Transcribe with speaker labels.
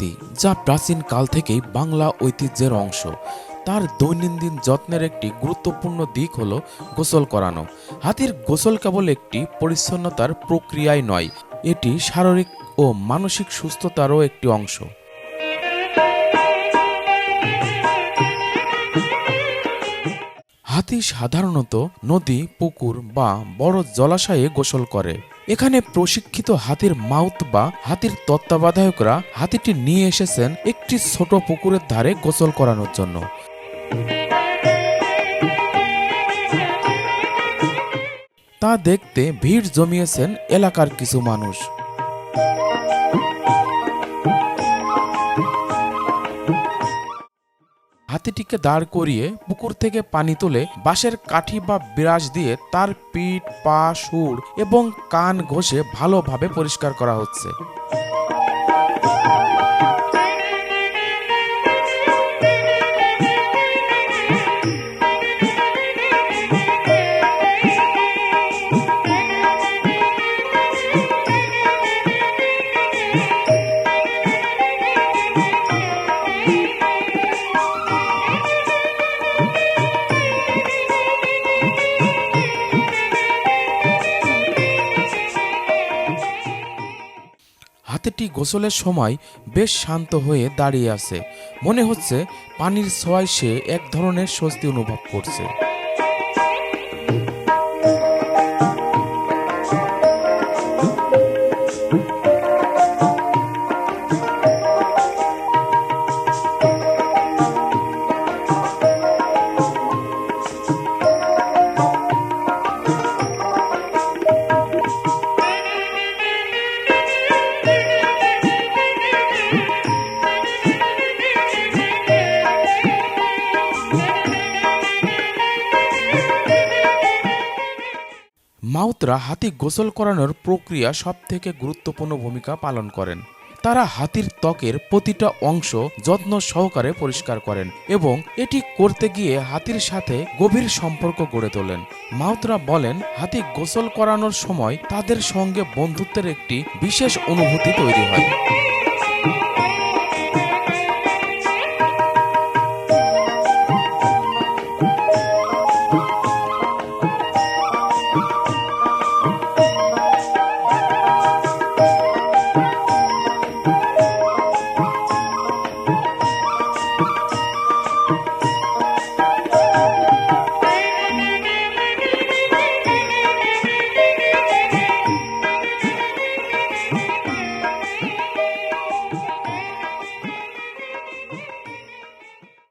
Speaker 1: হাতি যা প্রাচীন কাল থেকেই বাংলা ঐতিহ্যের অংশ। তার দৈনন্দিন যত্নের একটি গুরুত্বপূর্ণ দিক হল গোসল করানো। হাতির গোসল কেবল একটি পরিচ্ছন্নতার প্রক্রিয়ায় নয়, এটি শারীরিক ও মানসিক সুস্থতারও একটি অংশ। হাতি সাধারণত নদী, পুকুর বা বড় জলাশয়ে গোসল করে। এখানে প্রশিক্ষিত হাতির মাউথ বা হাতির তত্ত্বাবধায়করা হাতিটি নিয়ে এসেছেন একটি ছোট পুকুরের ধারে গোসল করানোর জন্য। তা দেখতে ভিড় জমিয়েছেন এলাকার কিছু মানুষ। হাতিটিকে দাঁড় করিয়ে পুকুর থেকে পানি তুলে বাঁশের কাঠি বা বিরাজ দিয়ে তার পিঠ, পা, সুর এবং কান ঘষে ভালোভাবে পরিষ্কার করা হচ্ছে। হাতিটি গোসলের সময় বেশ শান্ত হয়ে দাঁড়িয়ে আছে। মনে হচ্ছে পানির ছোঁয়ায় সে এক ধরনের স্বস্তি অনুভব করছে। মাউতরা হাতি গোসল করানোর প্রক্রিয়া সবথেকে গুরুত্বপূর্ণ ভূমিকা পালন করেন। তারা হাতির ত্বকের প্রতিটা অংশ যত্ন সহকারে পরিষ্কার করেন এবং এটি করতে গিয়ে হাতির সাথে গভীর সম্পর্ক গড়ে তোলেন। মাউতরা বলেন, হাতি গোসল করানোর সময় তাদের সঙ্গে বন্ধুত্বের একটি বিশেষ অনুভূতি তৈরি হয়।